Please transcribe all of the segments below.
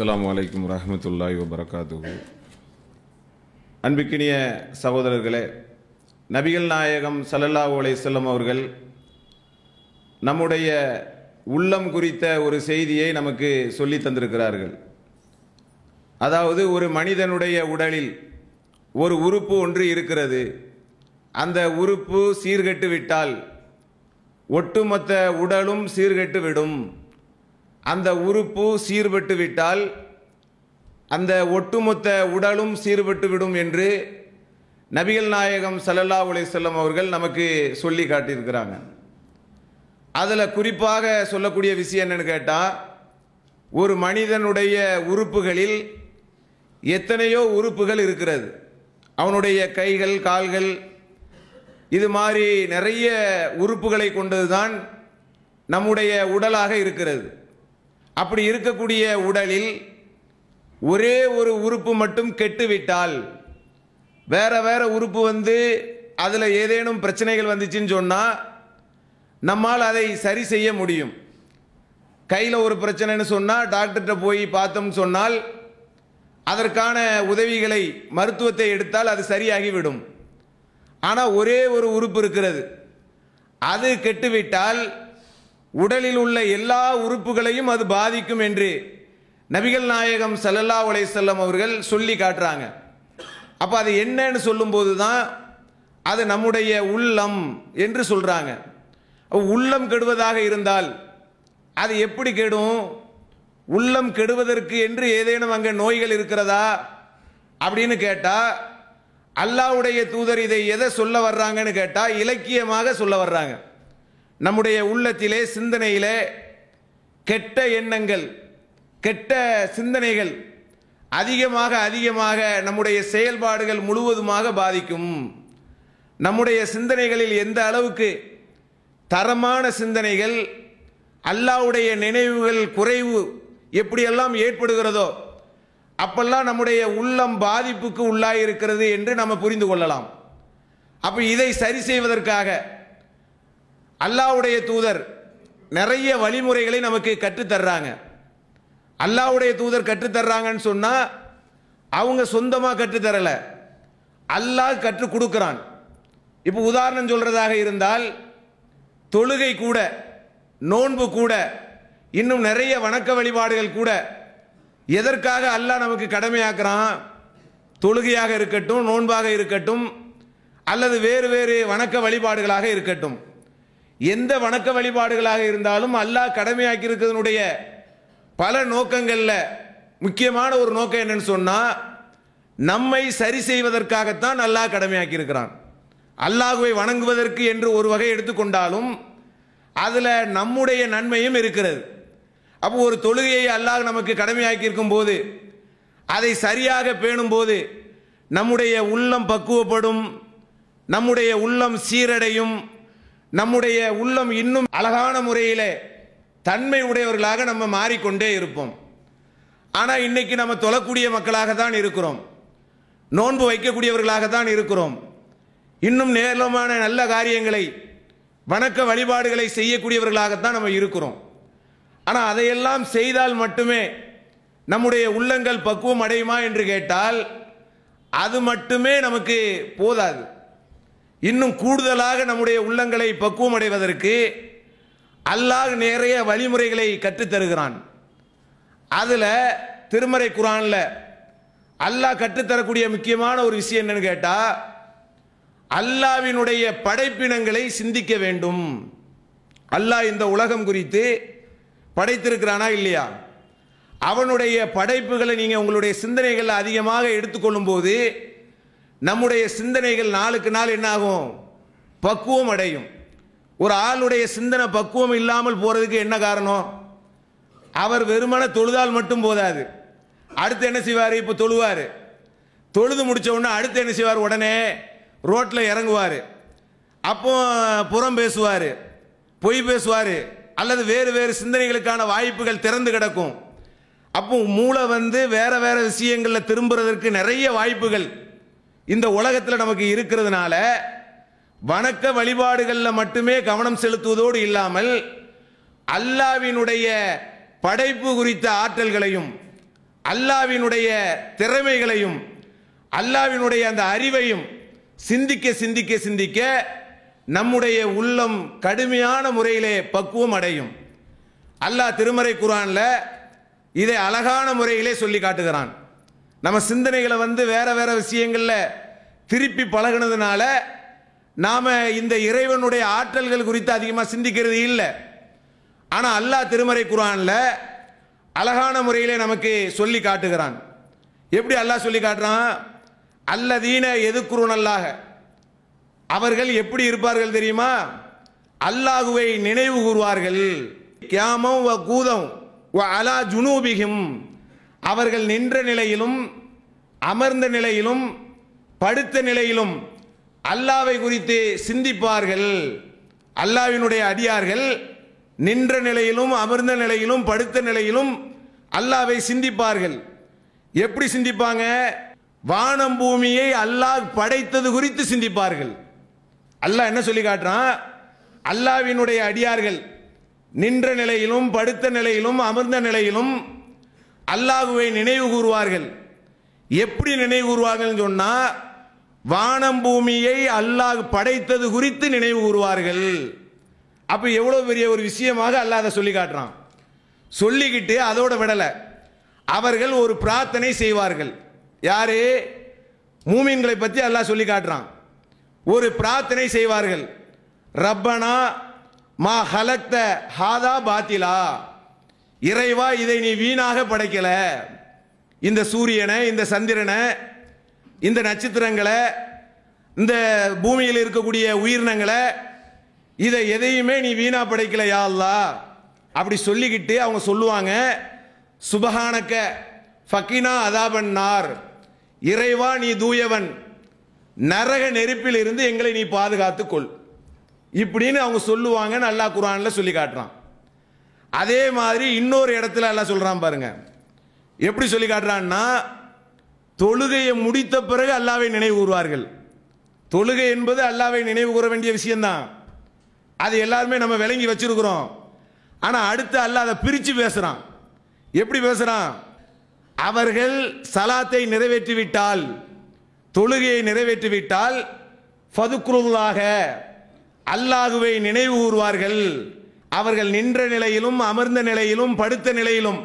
அஸ்லாம் வலைக்கம் வரஹ்மத்துல்லாஹி வபரகாத்து அன்பிக்கினிய சகோதரர்களே நபிகள் நாயகம் சல்லல்லா உலை செல்லம் அவர்கள் நம்முடைய உள்ளம் குறித்த ஒரு செய்தியை நமக்கு சொல்லி தந்திருக்கிறார்கள். அதாவது ஒரு மனிதனுடைய உடலில் ஒரு உறுப்பு ஒன்று இருக்கிறது. அந்த உறுப்பு சீர்கெட்டு விட்டால் ஒட்டுமொத்த உடலும் சீர்கெட்டு விடும் அந்த உறுப்பு சீர்பட்டு விட்டால் அந்த ஒட்டுமொத்த உடலும் சீர்பட்டு விடும் என்று நபிகள் நாயகம் சல்லல்லா உலேசல்லம் அவர்கள் நமக்கு சொல்லி காட்டியிருக்கிறாங்க. அதில் குறிப்பாக சொல்லக்கூடிய விஷயம் என்னன்னு கேட்டால் ஒரு மனிதனுடைய உறுப்புகளில் எத்தனையோ உறுப்புகள் இருக்கிறது. அவனுடைய கைகள் கால்கள் இது மாதிரி நிறைய உறுப்புகளை கொண்டதுதான் நம்முடைய உடலாக இருக்கிறது. அப்படி இருக்கக்கூடிய உடலில் ஒரே ஒரு உறுப்பு மட்டும் கெட்டுவிட்டால் வேற வேற உறுப்பு வந்து அதில் ஏதேனும் பிரச்சனைகள் வந்துச்சுன்னு சொன்னால் நம்மால் அதை சரி செய்ய முடியும். கையில் ஒரு பிரச்சனைன்னு சொன்னால் டாக்டர்கிட்ட போய் பார்த்தோம்னு சொன்னால் அதற்கான உதவிகளை மருத்துவத்தை எடுத்தால் அது சரியாகிவிடும். ஆனால் ஒரே ஒரு உறுப்பு இருக்கிறது. அது கெட்டுவிட்டால் உடலில் உள்ள எல்லா உறுப்புகளையும் அது பாதிக்கும் என்று நபிகள் நாயகம் சல்லல்லா அலைஹி செல்லம் அவர்கள் சொல்லி காட்டுறாங்க. அப்போ அது என்னன்னு சொல்லும்போது தான் அது நம்முடைய உள்ளம் என்று சொல்கிறாங்க உள்ளம் கெடுவதாக இருந்தால் அது எப்படி கெடும்? உள்ளம் கெடுவதற்கு என்று ஏதேனும் அங்கே நோய்கள் இருக்கிறதா? அப்படின்னு கேட்டால் அல்லாவுடைய தூதர் இதை எதை சொல்ல வர்றாங்கன்னு கேட்டால் இலக்கியமாக சொல்ல வர்றாங்க. நம்முடைய உள்ளத்திலே சிந்தனையிலே கெட்ட எண்ணங்கள் கெட்ட சிந்தனைகள் அதிகமாக அதிகமாக நம்முடைய செயல்பாடுகள் முழுவதுமாக பாதிக்கும். நம்முடைய சிந்தனைகளில் எந்த அளவுக்கு தரமான சிந்தனைகள் அல்லாவுடைய நினைவுகள் குறைவு எப்படியெல்லாம் ஏற்படுகிறதோ அப்பெல்லாம் நம்முடைய உள்ளம் பாதிப்புக்கு உள்ளாயிருக்கிறது என்று நம்ம புரிந்து கொள்ளலாம். அப்போ இதை சரி செய்வதற்காக அல்லாவுடைய தூதர் நிறைய வழிமுறைகளை நமக்கு கற்றுத்தர்றாங்க. அல்லாவுடைய தூதர் கற்றுத்தர்றாங்கன்னு சொன்னால் அவங்க சொந்தமாக கற்றுத்தரலை. அல்லாஹ் கற்றுக் கொடுக்குறான். இப்போ உதாரணம் சொல்கிறதாக இருந்தால் தொழுகை கூட நோன்பு கூட இன்னும் நிறைய வணக்க வழிபாடுகள் கூட எதற்காக அல்லாஹ் நமக்கு கடமையாக்குறான்? தொழுகையாக இருக்கட்டும் நோன்பாக இருக்கட்டும் அல்லது வேறு வேறு வணக்க வழிபாடுகளாக இருக்கட்டும். எந்த வணக்க வழிபாடுகளாக இருந்தாலும் அல்லாஹ் கடமையாக்கி இருக்கிறதனுடைய பல நோக்கங்களில் முக்கியமான ஒரு நோக்கம் என்னன்னு சொன்னால் நம்மை சரி செய்வதற்காகத்தான் அல்லாஹ் கடமையாக்கி இருக்கிறான் அல்லாஹுவை வணங்குவதற்கு என்று ஒரு வகை எடுத்துக்கொண்டாலும் அதில் நம்முடைய நன்மையும் இருக்கிறது. அப்போ ஒரு தொழுகையை அல்லாஹ் நமக்கு கடமையாக்கி இருக்கும் போது அதை சரியாக பேணும் போது நம்முடைய உள்ளம் பக்குவப்படும் நம்முடைய உள்ளம் சீரடையும் நம்முடைய உள்ளம் இன்னும் அழகான முறையில் தன்மை உடையவர்களாக நம்ம மாறிக்கொண்டே இருப்போம். ஆனால் இன்னைக்கு நம்ம தொழக்கூடிய மக்களாக தான் இருக்கிறோம். நோன்பு வைக்கக்கூடியவர்களாக தான் இருக்கிறோம். இன்னும் நேரமான நல்ல காரியங்களை வணக்க வழிபாடுகளை செய்யக்கூடியவர்களாகத்தான் நம்ம இருக்கிறோம். ஆனால் அதையெல்லாம் செய்தால் மட்டுமே நம்முடைய உள்ளங்கள் பக்குவம் அடையுமா என்று கேட்டால் அது மட்டுமே நமக்கு போதாது. இன்னும் கூடுதலாக நம்முடைய உள்ளங்களை பக்குவம் அடைவதற்கு அல்லாஹ் நிறைய வழிமுறைகளை கற்றுத்தருகிறான். அதில் திருமறை குரானில் அல்லாஹ் கற்றுத்தரக்கூடிய முக்கியமான ஒரு விஷயம் என்னன்னு கேட்டால் அல்லாவினுடைய படைப்பினங்களை சிந்திக்க வேண்டும். அல்லாஹ் இந்த உலகம் குறித்து படைத்திருக்கிறானா இல்லையா? அவனுடைய படைப்புகளை நீங்கள் உங்களுடைய சிந்தனைகளை அதிகமாக எடுத்துக்கொள்ளும் போது நம்முடைய சிந்தனைகள் நாளுக்கு நாள் என்னாகும்? பக்குவம் அடையும். ஒரு ஆளுடைய சிந்தனை பக்குவம் இல்லாமல் போகிறதுக்கு என்ன காரணம்? அவர் வெறுமன தொழுதால் மட்டும் போதாது. அடுத்து என்ன செய்வார்? இப்போ தொழுவார். தொழுது முடித்த உடனே அடுத்து என்ன செய்வார்? உடனே ரோட்டில் இறங்குவார். அப்போ புறம் பேசுவார். பொய் பேசுவார். அல்லது வேறு வேறு சிந்தனைகளுக்கான வாய்ப்புகள் திறந்து கிடக்கும். அப்போ மூளை வந்து வேற வேற விஷயங்களில் திரும்புறதற்கு நிறைய வாய்ப்புகள். இந்த உலகத்தில் நமக்கு இருக்கிறதுனால வணக்க வழிபாடுகளில் மட்டுமே கவனம் செலுத்துவதோடு இல்லாமல் அல்லாவினுடைய படைப்பு குறித்த ஆற்றல்களையும் அல்லாவினுடைய திறமைகளையும் அல்லாவினுடைய அந்த அறிவையும் சிந்திக்க சிந்திக்க சிந்திக்க நம்முடைய உள்ளம் கடுமையான முறையிலே பக்குவம் அடையும். அல்லாஹ் திருமறை குரானில் இதை அழகான முறையிலே சொல்லி காட்டுகிறான். நம்ம சிந்தனைகளை வந்து வேற வேற விஷயங்களில் திருப்பி பழகுனதுனால நாம் இந்த இறைவனுடைய ஆற்றல்கள் குறித்து அதிகமாக சிந்திக்கிறது இல்லை. ஆனால் அல்லாஹ் திருமறை குரானில் அழகான முறையிலே நமக்கு சொல்லி காட்டுகிறான். எப்படி அல்லாஹ் சொல்லி காட்டுறான்? அல்லதீன எதுக்குறுன் அல்லாஹ? அவர்கள் எப்படி இருப்பார்கள் தெரியுமா? அல்லாஹுவை நினைவு கூறுவார்கள் கியாமம் வ கூதம் வ அலா ஜுனூபிகும் அவர்கள் நின்ற நிலையிலும் அமர்ந்த நிலையிலும் படுத்த நிலையிலும் அல்லாவை குறித்து சிந்திப்பார்கள். அல்லாவினுடைய அடியார்கள் நின்ற நிலையிலும் அமர்ந்த நிலையிலும் படுத்த நிலையிலும் அல்லாவை சிந்திப்பார்கள். எப்படி சிந்திப்பாங்க? வானம் பூமியை அல்லாஹ் படைத்தது குறித்து சிந்திப்பார்கள். அல்லாஹ் என்ன சொல்லி காட்டுறான்? அல்லாவினுடைய அடியார்கள் நின்ற நிலையிலும் படுத்த நிலையிலும் அமர்ந்த நிலையிலும் அல்லாஹுவை நினைவு கூறுவார்கள். எப்படி நினைவு கூறுவார்கள் சொன்னால் வானம் பூமியை அல்லாஹ் படைத்தது குறித்து நினைவு கூறுவார்கள். அப்போ எவ்வளோ பெரிய ஒரு விஷயமாக அல்லாஹ் அதை சொல்லி காட்டுறான். சொல்லிக்கிட்டு அதோட விடலை. அவர்கள் ஒரு பிரார்த்தனை செய்வார்கள். யாரு? மூமின்களை பற்றி அல்லாஹ் சொல்லி காட்டுறான். ஒரு பிரார்த்தனை செய்வார்கள். ரப்பனா மா ஹலக்த ஹாதா பாத்திலா. இறைவா இதை நீ வீணாக படைக்கல. இந்த சூரியனை இந்த சந்திரனை இந்த நட்சத்திரங்களை இந்த பூமியில் இருக்கக்கூடிய உயிரினங்களை இதை எதையுமே நீ வீணா படைக்கல யாழ்லா அப்படி சொல்லிக்கிட்டு அவங்க சொல்லுவாங்க சுபஹானக்க ஃபக்கினா அதாபன்னார் இறைவா நீ தூயவன். நரக நெருப்பில் இருந்து எங்களை நீ பாதுகாத்துக்கொள் இப்படின்னு அவங்க சொல்லுவாங்கன்னு நல்லா குரானில் சொல்லி காட்டுறான். அதே மாதிரி இன்னொரு இடத்துல எல்லாம் சொல்கிறான் பாருங்க. எப்படி சொல்லி காட்டுறான்னா தொழுகையை முடித்த பிறகு அல்லாவை நினைவு கூறுவார்கள். தொழுகை என்பது அல்லாவை நினைவு கூற வேண்டிய விஷயம்தான். அது எல்லாருமே நம்ம விளங்கி வச்சிருக்கிறோம். ஆனால் அடுத்து அல்லாஹ் அதை பிரித்து பேசுகிறான் எப்படி பேசுகிறான் அவர்கள் சலாத்தை நிறைவேற்றிவிட்டால் தொழுகையை நிறைவேற்றிவிட்டால் ஃபதுக்ருல்லாக அல்லாஹுவை நினைவு கூறுவார்கள். அவர்கள் நின்ற நிலையிலும் அமர்ந்த நிலையிலும் படுத்த நிலையிலும்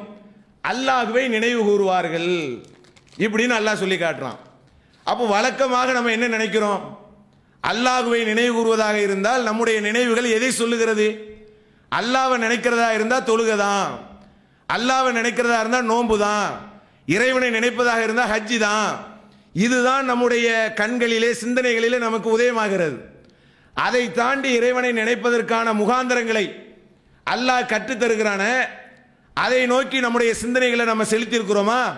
அல்லாஹுவை நினைவு கூறுவார்கள். இப்படின்னு அல்லாஹ் சொல்லி காட்டுறான். அப்போ வழக்கமாக நம்ம என்ன நினைக்கிறோம்? அல்லாஹுவை நினைவு கூறுவதாக இருந்தால் நம்முடைய நினைவுகள் எதை சொல்லுகிறது? அல்லாவை நினைக்கிறதா இருந்தால் தொழுகை தான் அல்லாவை நினைக்கிறதா இருந்தால் நோன்பு தான் இறைவனை நினைப்பதாக இருந்தால் ஹஜ்ஜி தான் இதுதான் நம்முடைய கண்களிலே சிந்தனைகளிலே நமக்கு உதயமாகிறது. அதை தாண்டி இறைவனை நினைப்பதற்கான முகாந்திரங்களை அல்லாஹ் கற்றுத்தருகிறான அதை நோக்கி நம்முடைய சிந்தனைகளை நம்ம செலுத்தியிருக்கிறோமா?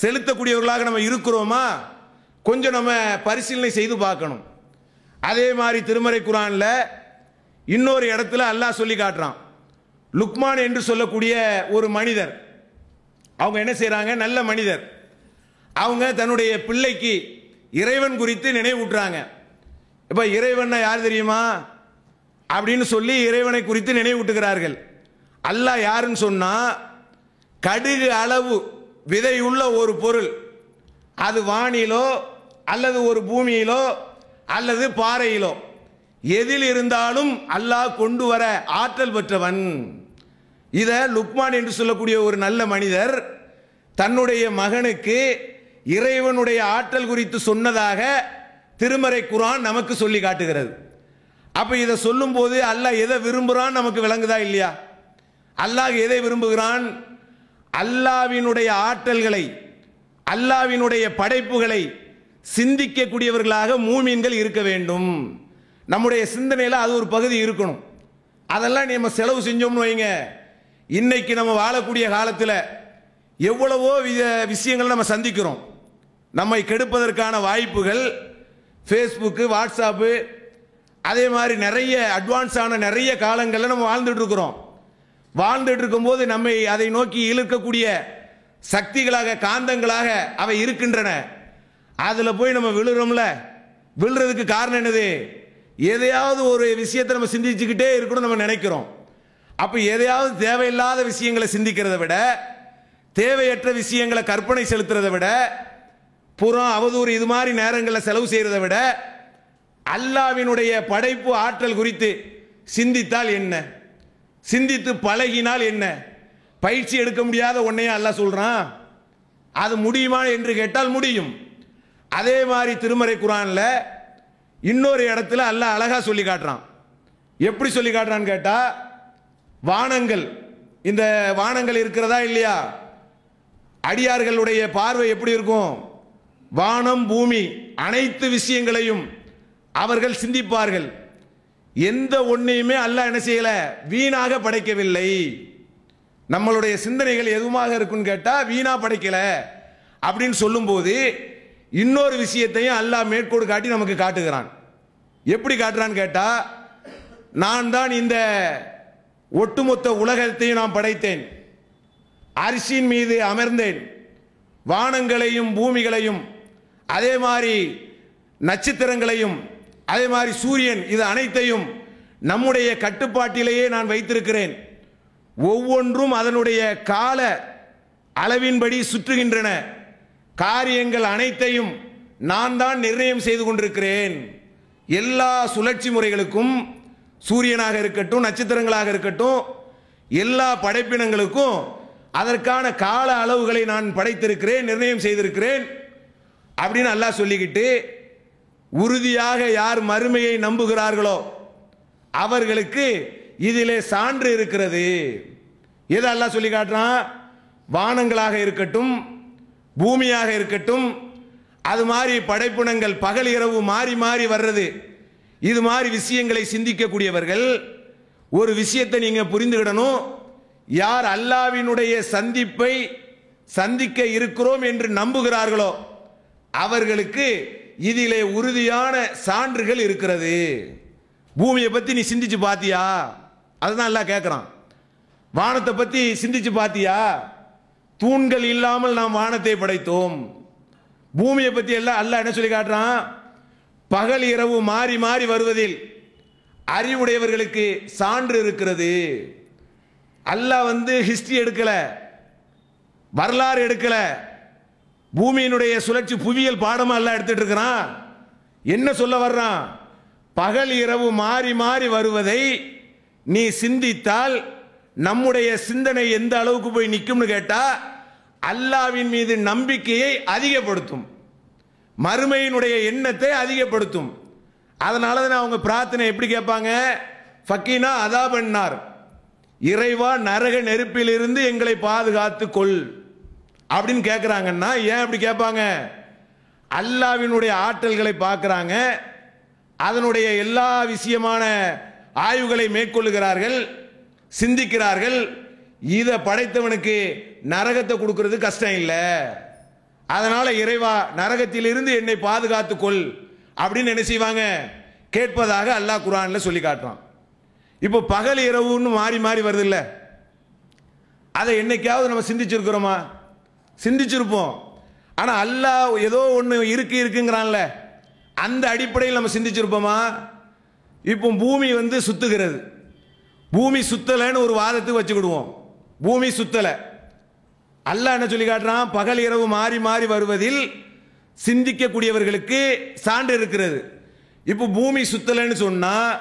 செலுத்தக்கூடியவர்களாக நம்ம இருக்கிறோமா? கொஞ்சம் நம்ம பரிசீலனை செய்து பார்க்கணும். அதே மாதிரி திருமறை குரானில் இன்னொரு இடத்துல அல்லாஹ் சொல்லி காட்டுறான். லுக்மான் என்று சொல்லக்கூடிய ஒரு மனிதர். அவங்க என்ன செய்கிறாங்க நல்ல மனிதர். அவங்க தன்னுடைய பிள்ளைக்கு இறைவன் குறித்து நினைவூட்டுறாங்க. இப்போ இறைவன்னா யார் தெரியுமா? அப்படின்னு சொல்லி இறைவனை குறித்து நினைவூட்டுகிறார்கள். அல்லாஹ் யாருன்னு சொன்னால் கடுகு அளவு விதையுள்ள ஒரு பொருள். அது வானிலோ அல்லது ஒரு பூமியிலோ அல்லது பாறையிலோ. எதில் இருந்தாலும் அல்லாஹ் கொண்டு வர ஆற்றல் பெற்றவன். இதை லுக்மான் என்று சொல்லக்கூடிய ஒரு நல்ல மனிதர் தன்னுடைய மகனுக்கு இறைவனுடைய ஆற்றல் குறித்து சொன்னதாக திருமறை குரான் நமக்கு சொல்லி காட்டுகிறது. அப்போ இதை சொல்லும்போது அல்லாஹ் எதை விரும்புகிறான் நமக்கு விளங்குதா இல்லையா? அல்லாஹ் எதை விரும்புகிறான்? அல்லாவினுடைய ஆற்றல்களை அல்லாவினுடைய படைப்புகளை சிந்திக்கக்கூடியவர்களாக மூமீன்கள் இருக்க வேண்டும். நம்முடைய சிந்தனையில் அது ஒரு பகுதி இருக்கணும். அதெல்லாம் நம்ம செலவு செஞ்சோம்னு வைங்க. இன்னைக்கு நம்ம வாழக்கூடிய காலத்தில் எவ்வளவோ வித விஷயங்கள் நம்ம சந்திக்கிறோம். நம்மை கெடுப்பதற்கான வாய்ப்புகள் ஃபேஸ்புக்கு வாட்ஸ்அப்பு அதே மாதிரி நிறைய அட்வான்ஸான நிறைய காலங்களில் நம்ம வாழ்ந்துட்டு இருக்கிறோம். வாழ்ந்துட்டு இருக்கும்போது நம்மை அதை நோக்கி இழுக்கக்கூடிய சக்திகளாக காந்தங்களாக அவை இருக்கின்றன. அதில் போய் நம்ம விழுறோம்ல. விழுறதுக்கு காரணம் என்னது? எதையாவது ஒரு விஷயத்தை நம்ம சிந்திச்சுக்கிட்டே இருக்கணும் நம்ம நினைக்கிறோம். அப்போ எதையாவது தேவையில்லாத விஷயங்களை சிந்திக்கிறத விட தேவையற்ற விஷயங்களை கற்பனை செலுத்துறதை விட புறம் அவதூறு இது மாதிரி நேரங்களில் செலவு செய்கிறத விட அல்லாவினுடைய படைப்பு ஆற்றல் குறித்து சிந்தித்தால் என்ன? சிந்தித்து பழகினால் என்ன? பயிற்சி எடுக்க முடியாத ஒன்னையும் அல்லாஹ் சொல்றான். அது முடியுமா என்று கேட்டால் முடியும். அதே மாதிரி திருமறை குரான்ல இன்னொரு இடத்துல அல்லாஹ் அழகா சொல்லி காட்டுறான். எப்படி சொல்லி காட்டுறான்னு கேட்டா வானங்கள் இந்த வானங்கள் இருக்கிறதா இல்லையா? அடியார்களுடைய பார்வை எப்படி இருக்கும்? வானம் பூமி அனைத்து விஷயங்களையும் அவர்கள் சிந்திப்பார்கள். எந்த ஒன்றையுமே அல்லாஹ் என்ன செய்யல? வீணாக படைக்கவில்லை. நம்மளுடைய சிந்தனைகள் எதுவாக இருக்குன்னு கேட்டால் வீணாக படைக்கல. அப்படின்னு சொல்லும்போது இன்னொரு விஷயத்தையும் அல்லாஹ் மேற்கோடு காட்டி நமக்கு காட்டுகிறான். எப்படி காட்டுறான்னு கேட்டால் நான் தான் இந்த ஒட்டுமொத்த உலகத்தையும் நான் படைத்தேன். அரிசியின் மீது அமர்ந்தேன். வானங்களையும் பூமிகளையும் அதே மாதிரி நட்சத்திரங்களையும் அதே மாதிரி சூரியன் இது அனைத்தையும் நம்முடைய கட்டுப்பாட்டிலேயே நான் வைத்திருக்கிறேன். ஒவ்வொன்றும் அதனுடைய கால அளவின்படி சுற்றுகின்றன. காரியங்கள் அனைத்தையும் நான் தான் நிர்ணயம் செய்து கொண்டிருக்கிறேன். எல்லா சுழற்சி முறைகளுக்கும் சூரியனாக இருக்கட்டும் நட்சத்திரங்களாக இருக்கட்டும் எல்லா படைப்பினங்களுக்கும் அதற்கான கால அளவுகளை நான் படைத்திருக்கிறேன் நிர்ணயம் செய்திருக்கிறேன் அப்படின்னு அல்லாஹ் சொல்லிக்கிட்டு உறுதியாக யார் மறுமையை நம்புகிறார்களோ அவர்களுக்கு இதிலே சான்று இருக்கிறது. எது அல்லாஹ் சொல்லி காட்டுறான்? வானங்களாக இருக்கட்டும் பூமியாக இருக்கட்டும் அது மாதிரி படைப்பினங்கள் பகல் இரவு மாறி மாறி வர்றது. இது மாதிரி விஷயங்களை சிந்திக்கக்கூடியவர்கள் ஒரு விஷயத்தை நீங்கள் புரிந்துகிடணும். யார் அல்லாவினுடைய சந்திப்பை சந்திக்க இருக்கிறோம் என்று நம்புகிறார்களோ அவர்களுக்கு இதிலே உறுதியான சான்றுகள் இருக்கிறது. பூமியை பற்றி நீ சிந்திச்சு பார்த்தியா அதுதான் எல்லாம் கேட்குறான் வானத்தை பற்றி சிந்திச்சு பார்த்தியா தூண்கள் இல்லாமல் நாம் வானத்தை படைத்தோம். பூமியை பற்றி எல்லாம் அல்ல என்ன சொல்லி காட்டுறான்? பகல் இரவு மாறி மாறி வருவதில் அறிவுடையவர்களுக்கு சான்று இருக்கிறது. அல்லாஹ் வந்து ஹிஸ்டரி எடுக்கலை. வரலாறு எடுக்கலை. பூமியினுடைய சுழற்சி புவியியல் பாடமா எல்லாம் எடுத்துட்டு இருக்கிறான். என்ன சொல்ல வர்றான்? பகல் இரவு மாறி மாறி வருவதை நீ சிந்தித்தால் நம்முடைய சிந்தனை எந்த அளவுக்கு போய் நிற்கும்னு கேட்டா அல்லாவின் மீது நம்பிக்கையை அதிகப்படுத்தும். மறுமையினுடைய எண்ணத்தை அதிகப்படுத்தும். அதனால தான் அவங்க பிரார்த்தனை எப்படி கேட்பாங்க? ஃபக்கீனா அதா பண்ணார் இறைவா நரக நெருப்பிலிருந்து எங்களை பாதுகாத்து கொள். அப்படின்னு கேட்குறாங்கன்னா ஏன் அப்படி கேட்பாங்க? அல்லாவினுடைய ஆற்றல்களை பார்க்குறாங்க. அதனுடைய எல்லா விஷயமான ஆய்வுகளை மேற்கொள்ளுகிறார்கள் சிந்திக்கிறார்கள். இதை படைத்தவனுக்கு நரகத்தை கொடுக்கறது கஷ்டம் இல்லை. அதனால் இறைவா நரகத்திலிருந்து என்னை பாதுகாத்து கொள் அப்படின்னு என்ன செய்வாங்க? கேட்பதாக அல்லாஹ் குரானில் சொல்லி காட்டுறான். இப்போ பகல் இரவுன்னு மாறி மாறி வருது இல்லை. அதை என்னைக்காவது நம்ம சிந்திச்சிருக்கிறோமா? சிந்திச்சிருப்போம். ஆனால் அல்லாஹ் ஏதோ ஒன்று இருக்கு இருக்குங்கிறான்ல. அந்த அடிப்படையில் நம்ம சிந்திச்சிருப்போமா? இப்போ பூமி வந்து சுத்துகிறது. பூமி சுத்தலைன்னு ஒரு வாதத்துக்கு வச்சுக்கிடுவோம். பூமி சுத்தலை. அல்லாஹ் என்ன சொல்லி காட்டுறான்? பகல் இரவு மாறி மாறி வருவதில் சிந்திக்கக்கூடியவர்களுக்கு சான்று இருக்கிறது. இப்போ பூமி சுத்தலைன்னு சொன்னால்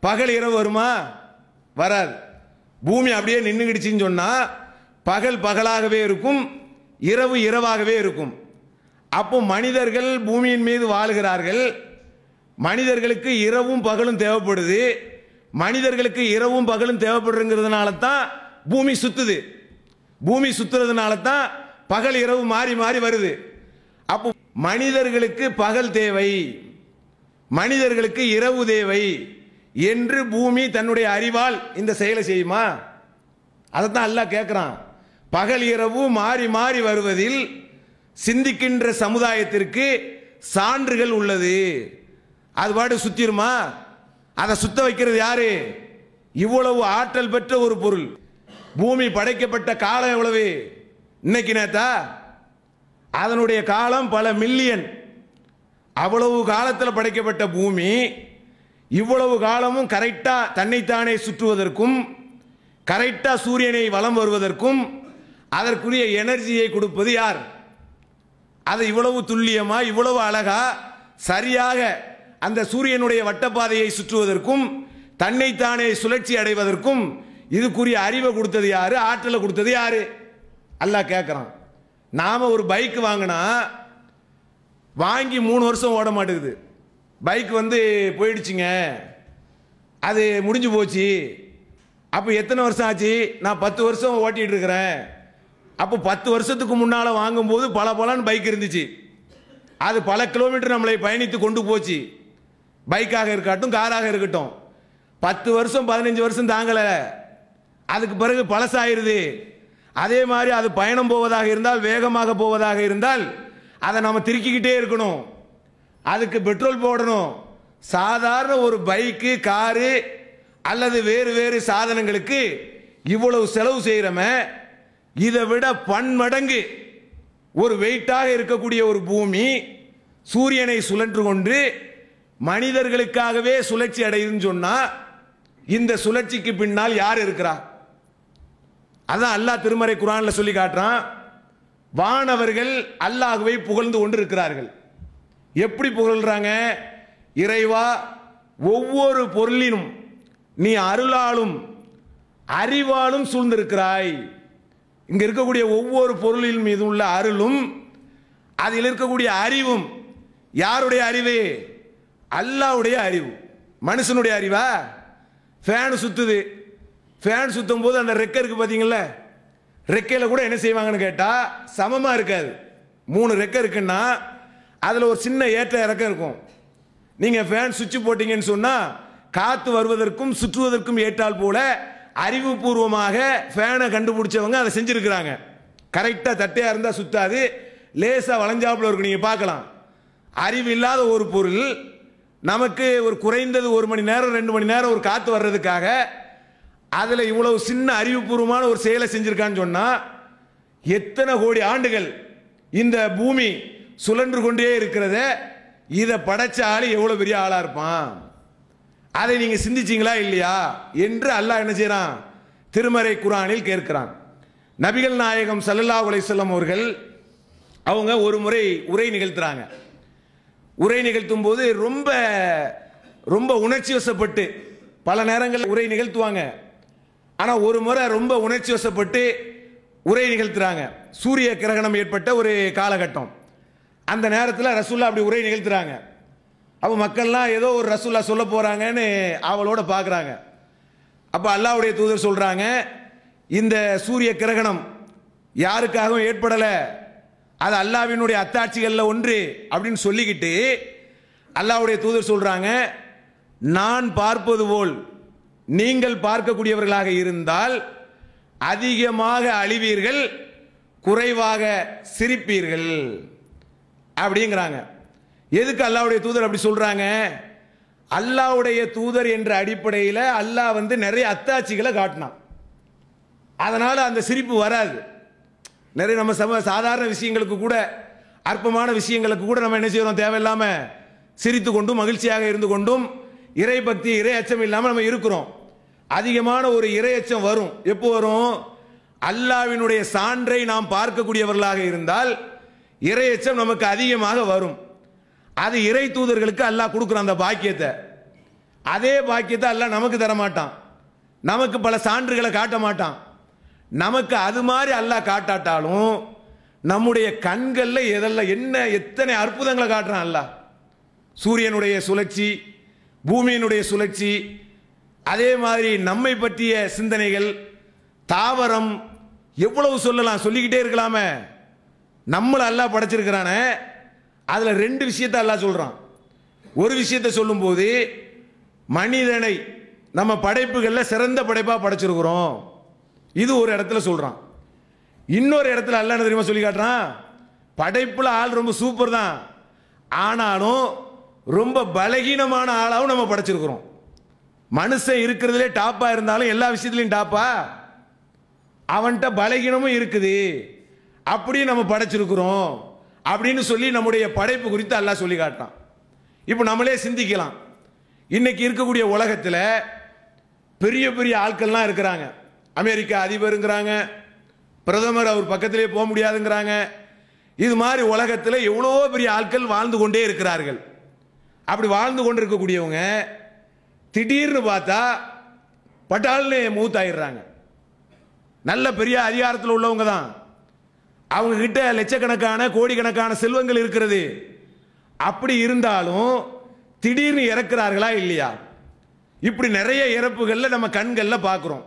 பகல் இரவு வருமா? வராது. பூமி அப்படியே நின்றுக்கிடுச்சின்னு சொன்னால் பகல் பகலாகவே இருக்கும் இரவு இரவாகவே இருக்கும். அப்போ மனிதர்கள் பூமியின் மீது வாழுகிறார்கள். மனிதர்களுக்கு இரவும் பகலும் தேவைப்படுது. மனிதர்களுக்கு இரவும் பகலும் தேவைப்படுறதுங்கிறதுனால தான் பூமி சுத்துது. பூமி சுத்துறதுனால தான் பகல் இரவு மாறி மாறி வருது. அப்போ மனிதர்களுக்கு பகல் தேவை. மனிதர்களுக்கு இரவு தேவை என்று பூமி தன்னுடைய அறிவால் இந்த செயலை செய்யுமா? அதைத்தான் அல்லாஹ் கேட்குறான் பகல் இரவு மாறி மாறி வருவதில் சிந்திக்கின்ற சமுதாயத்திற்கு சான்றுகள் உள்ளது. அது பாடு சுத்திருமா? அதை சுத்த வைக்கிறது யாரு? இவ்வளவு ஆற்றல் பெற்ற ஒரு பொருள். பூமி படைக்கப்பட்ட காலம் எவ்வளவு? இன்னைக்கு நேத்தா? அதனுடைய காலம் பல மில்லியன். அவ்வளவு காலத்தில் படைக்கப்பட்ட பூமி இவ்வளவு காலமும் கரெக்டாக தன்னைத்தானே சுற்றுவதற்கும் கரெக்டாக சூரியனை வலம் வருவதற்கும் அதற்குரிய எனர்ஜியை கொடுப்பது யார்? அதை இவ்வளவு துல்லியமா இவ்வளவு அழகா சரியாக அந்த சூரியனுடைய வட்டப்பாதையை சுற்றுவதற்கும் தன்னைத்தானே சுழற்சி அடைவதற்கும் இதுக்குரிய அறிவை கொடுத்தது யாரு? ஆற்றலை கொடுத்தது யாரு? அல்லாஹ் கேட்குறான் நாம ஒரு பைக் வாங்கினா வாங்கி மூணு வருஷம் ஓட மாட்டேங்குது. பைக் வந்து போயிடுச்சுங்க. அது முடிஞ்சு போச்சு. அப்போ எத்தனை வருஷம் ஆச்சு? நான் பத்து வருஷம் ஓட்டிகிட்டு இருக்கிறேன். அப்போ பத்து வருஷத்துக்கு முன்னால் வாங்கும்போது பல பலன்னு பைக் இருந்துச்சு. அது பல கிலோமீட்டர் நம்மளை பயணித்து கொண்டு போச்சு. பைக்காக இருக்கட்டும் காராக இருக்கட்டும். பத்து வருஷம் பதினஞ்சு வருஷம் தாங்கலை. அதுக்கு பிறகு பழசாயிருது. அதே மாதிரி அது பயணம் போவதாக இருந்தால் வேகமாக போவதாக இருந்தால் அதை நம்ம திருக்கிக்கிட்டே இருக்கணும். அதுக்கு பெட்ரோல் போடணும். சாதாரண ஒரு பைக்கு காரு அல்லது வேறு வேறு சாதனங்களுக்கு இவ்வளவு செலவு செய்கிறோமே இதை விட பன்மடங்கு ஒரு வெயிட்டாக இருக்கக்கூடிய ஒரு பூமி சூரியனை சுழன்று கொண்டு மனிதர்களுக்காகவே சுழற்சி அடையுதுன்னு சொன்னா இந்த சுழற்சிக்கு பின்னால் யார் இருக்கிறா? அதான் அல்லாஹ் திருமறை குரான்ல சொல்லி காட்டுறான் வானவர்கள் அல்லாஹுவை புகழ்ந்து கொண்டு இருக்கிறார்கள். எப்படி புகழ்றாங்க? இறைவா ஒவ்வொரு பொருளினும் நீ அருளாலும் அறிவாலும் சூழ்ந்திருக்கிறாய். இங்க இருக்கக்கூடிய ஒவ்வொரு பொருளின் மீது உள்ள அருளும் அதில் இருக்கக்கூடிய அறிவும் யாருடைய அறிவு? அல்லாவுடைய அறிவு. மனுஷனுடைய அறிவா? ஃபேன் சுத்துது. ஃபேன் சுத்தும் போது அந்த ரெக்கை இருக்குது பார்த்தீங்களா ரெக்கையில் கூட என்ன செய்வாங்கன்னு கேட்டால் சமமாக இருக்காது. மூணு ரெக்கை இருக்குன்னா அதில் ஒரு சின்ன ஏற்ற இறக்கம் இருக்கும். நீங்கள் ஃபேன் சுவிட்ச் போட்டிங்கன்னு சொன்னால் காற்று வருவதற்கும் சுற்றுவதற்கும் ஏற்றால் போல அறிவுபூர்வமாக ஃபேனை கண்டுபிடிச்சவங்க அதை செஞ்சுருக்கிறாங்க. கரெக்டாக தட்டையாக இருந்தால் சுத்தாது லேசாக வளைஞ்சாப்புல இருக்கும் நீங்கள் பார்க்கலாம். அறிவு இல்லாத ஒரு பொருள் நமக்கு ஒரு குறைந்தது ஒரு மணி நேரம் ரெண்டு மணி நேரம் ஒரு காற்று வர்றதுக்காக அதில் இவ்வளவு சின்ன அறிவுபூர்வமான ஒரு செயலை செஞ்சுருக்கான்னு சொன்னால் எத்தனை கோடி ஆண்டுகள் இந்த பூமி சுழன்று கொண்டே இருக்கிறத இதை படைச்ச ஆள் எவ்வளோ பெரிய ஆளாக இருப்பான்? அதை நீங்கள் சிந்திச்சீங்களா இல்லையா என்று அல்லாஹ் என்ன செய்கிறான் திருமறை குரானில் கேட்கிறான். நபிகள் நாயகம் சல்லல்லா உலைசல்லம் அவர்கள் அவங்க ஒரு முறை உரை நிகழ்த்துறாங்க. உரை நிகழ்த்தும் போது ரொம்ப ரொம்ப உணர்ச்சி வசப்பட்டு பல நேரங்களில் உரை நிகழ்த்துவாங்க. ஆனால் ஒரு முறை ரொம்ப உணர்ச்சி வசப்பட்டு உரை நிகழ்த்துறாங்க. சூரிய கிரகணம் ஏற்பட்ட ஒரு காலகட்டம். அந்த நேரத்தில் ரசூல்லா அப்படி உரை நிகழ்த்துறாங்க. அப்போ மக்கள்லாம் ஏதோ ஒரு ரசூல்லா சொல்ல போகிறாங்கன்னு அவளோட பார்க்குறாங்க அப்போ அல்லாவுடைய தூதர் சொல்கிறாங்க இந்த சூரிய கிரகணம் யாருக்காகவும் ஏற்படலை அது அல்லாவினுடைய அத்தாட்சிகளில் ஒன்று அப்படின்னு சொல்லிக்கிட்டு அல்லாவுடைய தூதர் சொல்கிறாங்க நான் பார்ப்பது போல் நீங்கள் பார்க்கக்கூடியவர்களாக இருந்தால் அதிகமாக அழிவீர்கள் குறைவாக சிரிப்பீர்கள் அப்படிங்கிறாங்க. எதுக்கு அல்லாவுடைய தூதர் அப்படி சொல்றாங்க? அல்லாவுடைய தூதர் என்ற அடிப்படையில் அல்லாஹ் வந்து நிறைய அத்தாட்சிகளை காட்டினான். அதனால் அந்த சிரிப்பு வராது. நிறைய நம்ம சம சாதாரண விஷயங்களுக்கு கூட அற்பமான விஷயங்களுக்கு கூட நம்ம என்ன செய்யறோம்? தேவையில்லாம சிரித்து கொண்டும் மகிழ்ச்சியாக இருந்து கொண்டும் இறை பக்தி இறை அச்சம் இல்லாமல் நம்ம இருக்கிறோம். அதிகமான ஒரு இறை அச்சம் வரும். எப்போ வரும்? அல்லாவினுடைய சான்றை நாம் பார்க்கக்கூடியவர்களாக இருந்தால் இறை அச்சம் நமக்கு அதிகமாக வரும். அது இறை தூதர்களுக்கு அல்லாஹ் கொடுக்குறான் அந்த பாக்கியத்தை. அதே பாக்கியத்தை அல்லாஹ் நமக்கு தர மாட்டான் நமக்கு பல சான்றுகளை காட்ட மாட்டான். நமக்கு அது மாதிரி அல்லாஹ் காட்டாட்டாலும் நம்முடைய கண்களில் எதெல்லாம் என்ன எத்தனை அற்புதங்களை காட்டுறான் அல்லாஹ். சூரியனுடைய சுழற்சி பூமியினுடைய சுழற்சி அதே மாதிரி நம்மை பற்றிய சிந்தனைகள் தாவரம் எவ்வளவு சொல்லலாம் சொல்லிக்கிட்டே இருக்கலாமே. நம்மளை அல்லாஹ் படைச்சிருக்கிறானே. அதில் ரெண்டு விஷயத்தை எல்லாம் சொல்கிறான் ஒரு விஷயத்தை சொல்லும்போது மனிதனை நம்ம படைப்புகளில் சிறந்த படைப்பாக படைச்சிருக்கிறோம். இது ஒரு இடத்துல சொல்கிறான் இன்னொரு இடத்துல அல்லாஹ் தெரியுமா சொல்லி காட்டுறான்? படைப்பில் ஆள் ரொம்ப சூப்பர் தான். ஆனாலும் ரொம்ப பலகீனமான ஆளாகவும் நம்ம படைச்சிருக்கிறோம். மனுஷன் இருக்கிறதுலே டாப்பாக இருந்தாலும் எல்லா விஷயத்துலையும் டாப்பா அவன்கிட்ட பலகீனமும் இருக்குது. அப்படி நம்ம படைச்சிருக்கிறோம். அப்படின்னு சொல்லி நம்முடைய படைப்பு குறித்து அல்லாஹ் சொல்லி காட்டான் இப்போ நம்மளே சிந்திக்கலாம். இன்னைக்கு இருக்கக்கூடிய உலகத்தில் பெரிய பெரிய ஆட்கள்லாம் இருக்கிறாங்க. அமெரிக்கா அதிபருங்கிறாங்க. பிரதமர் அவர் பக்கத்திலே போக முடியாதுங்கிறாங்க. இது மாதிரி உலகத்தில் எவ்வளோ பெரிய ஆட்கள் வாழ்ந்து கொண்டே இருக்கிறார்கள். அப்படி வாழ்ந்து கொண்டு இருக்கக்கூடியவங்க திடீர்னு பார்த்தா பட்டால்னு மூத்தாயிடுறாங்க. நல்ல பெரிய அதிகாரத்தில் உள்ளவங்க தான் அவங்க கிட்ட லட்சக்கணக்கான கோடிக்கணக்கான செல்வங்கள் இருக்கிறது. அப்படி இருந்தாலும் திடீர்னு இறக்குறார்களா இல்லையா? இப்படி நிறைய இறப்புகளில் நம்ம கண்களில் பார்க்குறோம்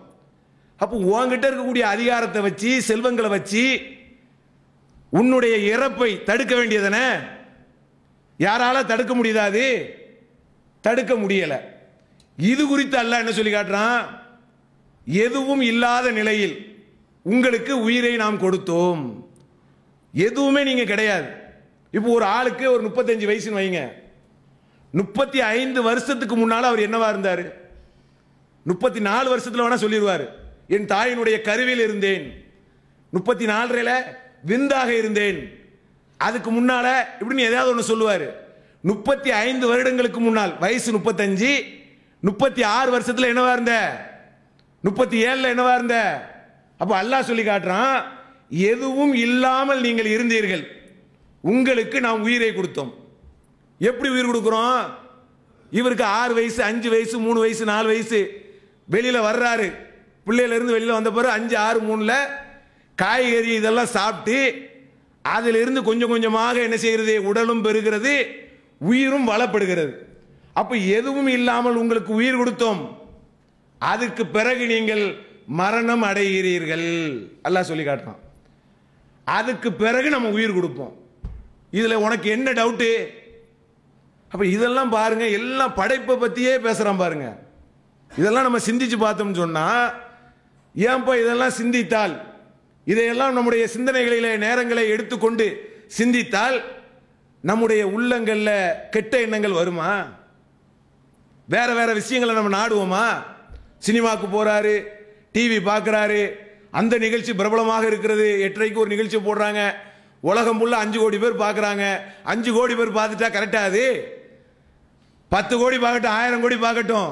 அப்போ உன்கிட்ட இருக்கக்கூடிய அதிகாரத்தை வச்சு செல்வங்களை வச்சு உன்னுடைய இறப்பை தடுக்க வேண்டியதுனே யாரால தடுக்க முடியுதா அது? தடுக்க முடியலை. இது குறித்து அல்ல என்ன சொல்லி காட்டுறான்? எதுவும் இல்லாத நிலையில் உங்களுக்கு உயிரை நாம் கொடுத்தோம். எதுவுமே நீங்க கிடையாது. இப்போ ஒரு ஆளுக்கு ஒரு முப்பத்தஞ்சு வயசுன்னு வைங்க. முப்பத்தி ஐந்து வருஷத்துக்கு முன்னால அவர் என்னவா இருந்தார்? முப்பத்தி நாலு வருஷத்துல வேணா சொல்லிடுவார் என் தாயினுடைய கருவில் இருந்தேன். முப்பத்தி நாலரையில் விந்தாக இருந்தேன். அதுக்கு முன்னால இப்படின்னு ஏதாவது ஒன்று சொல்லுவார். முப்பத்தி ஐந்து வருடங்களுக்கு முன்னால் வயசு முப்பத்தஞ்சு முப்பத்தி ஆறு வருஷத்துல என்னவா இருந்த? முப்பத்தி ஏழுல என்னவா இருந்த? அப்போ அல்லாஹ் சொல்லி காட்டுறான் எதுவும் இல்லாமல் நீங்கள் இருந்தீர்கள். உங்களுக்கு நாம் உயிரை கொடுத்தோம். எப்படி உயிர் கொடுக்குறோம்? இவருக்கு ஆறு வயசு அஞ்சு வயசு மூணு வயசு நாலு வயசு. வெளியில் வர்றாரு. பிள்ளையிலேருந்து இருந்து வந்த பிறகு அஞ்சு ஆறு மூணில் காய்கறி இதெல்லாம் சாப்பிட்டு அதிலிருந்து கொஞ்சம் கொஞ்சமாக என்ன செய்கிறது? உடலும் பெறுகிறது உயிரும் வளப்படுகிறது. அப்போ எதுவும் இல்லாமல் உங்களுக்கு உயிர் கொடுத்தோம். அதுக்கு பிறகு நீங்கள் மரணம் அடைகிறீர்கள். அல்லாஹ் சொல்லி காட்டுறான். அதுக்கு பிறகு நம்ம உயிர் கொடுப்போம். இதில் உனக்கு என்ன டவுட்டு அப்போ இதெல்லாம் பாருங்க எல்லாம் படைப்பை பற்றியே பேசுகிறான் பாருங்க. இதெல்லாம் நம்ம சிந்திச்சு பார்த்தோம்னு சொன்னால் ஏன்பா இதெல்லாம் சிந்தித்தால்? இதையெல்லாம் நம்முடைய சிந்தனைகளிலே நேரங்களை எடுத்துக்கொண்டு சிந்தித்தால் நம்முடைய உள்ளங்களில் கெட்ட எண்ணங்கள் வருமா? வேற வேற விஷயங்களை நம்ம நாடுவோமா? சினிமாவுக்கு போகிறாரு டிவி பார்க்குறாரு அந்த நிகழ்ச்சி பிரபலமாக இருக்கிறது. எட்டரைக்கு ஒரு நிகழ்ச்சி போடுறாங்க. உலகம் ஃபுல்லாக அஞ்சு கோடி பேர் பார்க்குறாங்க. அஞ்சு கோடி பேர் பார்த்துட்டா கரெக்டாக அது? பத்து கோடி பார்க்கட்டும் ஆயிரம் கோடி பார்க்கட்டும்.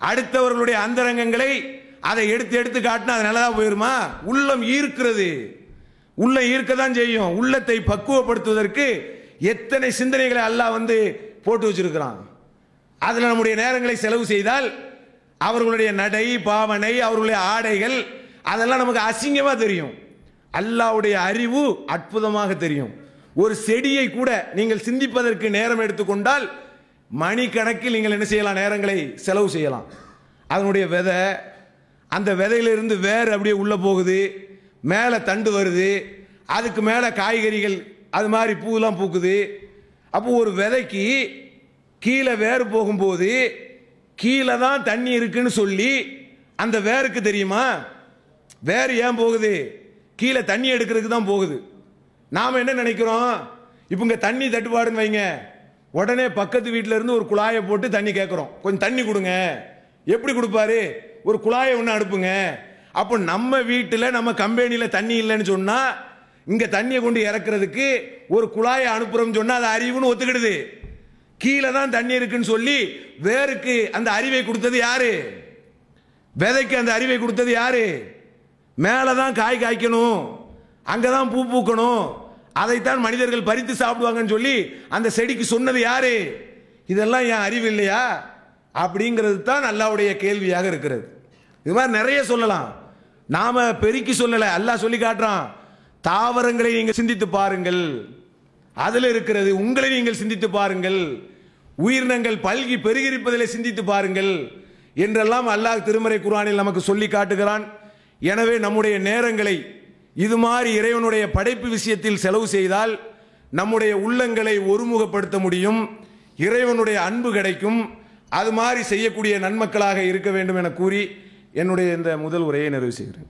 அடுத்தவர்களுடைய அந்தரங்கங்களை அதை எடுத்து எடுத்து காட்டினா அது நல்லதாக போயிருமா? உள்ளம் ஈர்க்கிறது. உள்ளம் ஈர்க்க தான் செய்யும். உள்ளத்தை பக்குவப்படுத்துவதற்கு எத்தனை சிந்தனைகளை அல்லாஹ் வந்து போட்டு வச்சிருக்கிறான். அதில் நம்முடைய நேரங்களை செலவு செய்தால் அவர்களுடைய நடை பாவனை அவர்களுடைய ஆடைகள் அதெல்லாம் நமக்கு அசிங்கமாக தெரியும். அல்லாவுடைய அறிவு அற்புதமாக தெரியும். ஒரு செடியை கூட நீங்கள் சிந்திப்பதற்கு நேரம் எடுத்துக்கொண்டால் மணிக்கணக்கில் நீங்கள் என்ன செய்யலாம்? நேரங்களை செலவு செய்யலாம். அதனுடைய விதை அந்த விதையிலிருந்து வேர் அப்படியே உள்ளே போகுது மேலே தண்டு வருது அதுக்கு மேலே காய்கறிகள் அது மாதிரி பூலாம் பூக்குது. அப்போ ஒரு விதைக்கு கீழே வேர் போகும்போது கீழே தான் தண்ணி இருக்குன்னு சொல்லி அந்த வேருக்கு தெரியுமா? வேறு ஏன் போகுது? கீழே தண்ணி எடுக்கிறதுக்கு தான் போகுது. நாம் என்ன நினைக்கிறோம்? இப்போ இங்கே தண்ணி தட்டுப்பாடுன்னு வைங்க. உடனே பக்கத்து வீட்டில இருந்து ஒரு குழாயை போட்டு தண்ணி கேட்குறோம் கொஞ்சம் தண்ணி கொடுங்க. எப்படி கொடுப்பாரு? ஒரு குழாயை ஒன்று அனுப்புங்க அப்போ நம்ம வீட்டில் நம்ம கம்பெனியில் தண்ணி இல்லைன்னு சொன்னால் இங்கே தண்ணியை கொண்டு இறக்குறதுக்கு ஒரு குழாயை அனுப்புறோம்னு சொன்னால் அது அறிவுன்னு ஒத்துக்கிடுது. கீழே தான் தண்ணி இருக்குன்னு சொல்லி வேருக்கு அந்த அறிவை கொடுத்தது யாரு? விதைக்கு அந்த அறிவை கொடுத்தது யாரு? மேலே தான் காய் காய்க்கணும். அங்கே தான் பூ பூக்கணும். அதைத்தான் மனிதர்கள் பறித்து சாப்பிடுவாங்கன்னு சொல்லி அந்த செடிக்கு சொன்னது யாரு? இதெல்லாம் என் அறிவு இல்லையா? அப்படிங்கிறது தான் அல்லாவுடைய கேள்வியாக இருக்கிறது. இது மாதிரி நிறைய சொல்லலாம். நாம பெருக்கி சொல்லலை. அல்லாஹ் சொல்லி காட்டுறான். தாவரங்களை நீங்கள் சிந்தித்து பாருங்கள். அதில் இருக்கிறது உங்களை நீங்கள் சிந்தித்து பாருங்கள். உயிரினங்கள் பல்கி பெருகிருப்பதில் சிந்தித்து பாருங்கள் என்றெல்லாம் அல்லாஹ் திருமறை குரானில் நமக்கு சொல்லி காட்டுகிறான். எனவே நம்முடைய நேரங்களை இது மாதிரி இறைவனுடைய படைப்பு விஷயத்தில் செலவு செய்தால் நம்முடைய உள்ளங்களை ஒருமுகப்படுத்த முடியும் இறைவனுடைய அன்பு கிடைக்கும் அது மாதிரி செய்யக்கூடிய நன்மக்களாக இருக்க வேண்டும் என கூறி என்னுடைய இந்த முதல் உரையை நிறைவு செய்கிறேன்.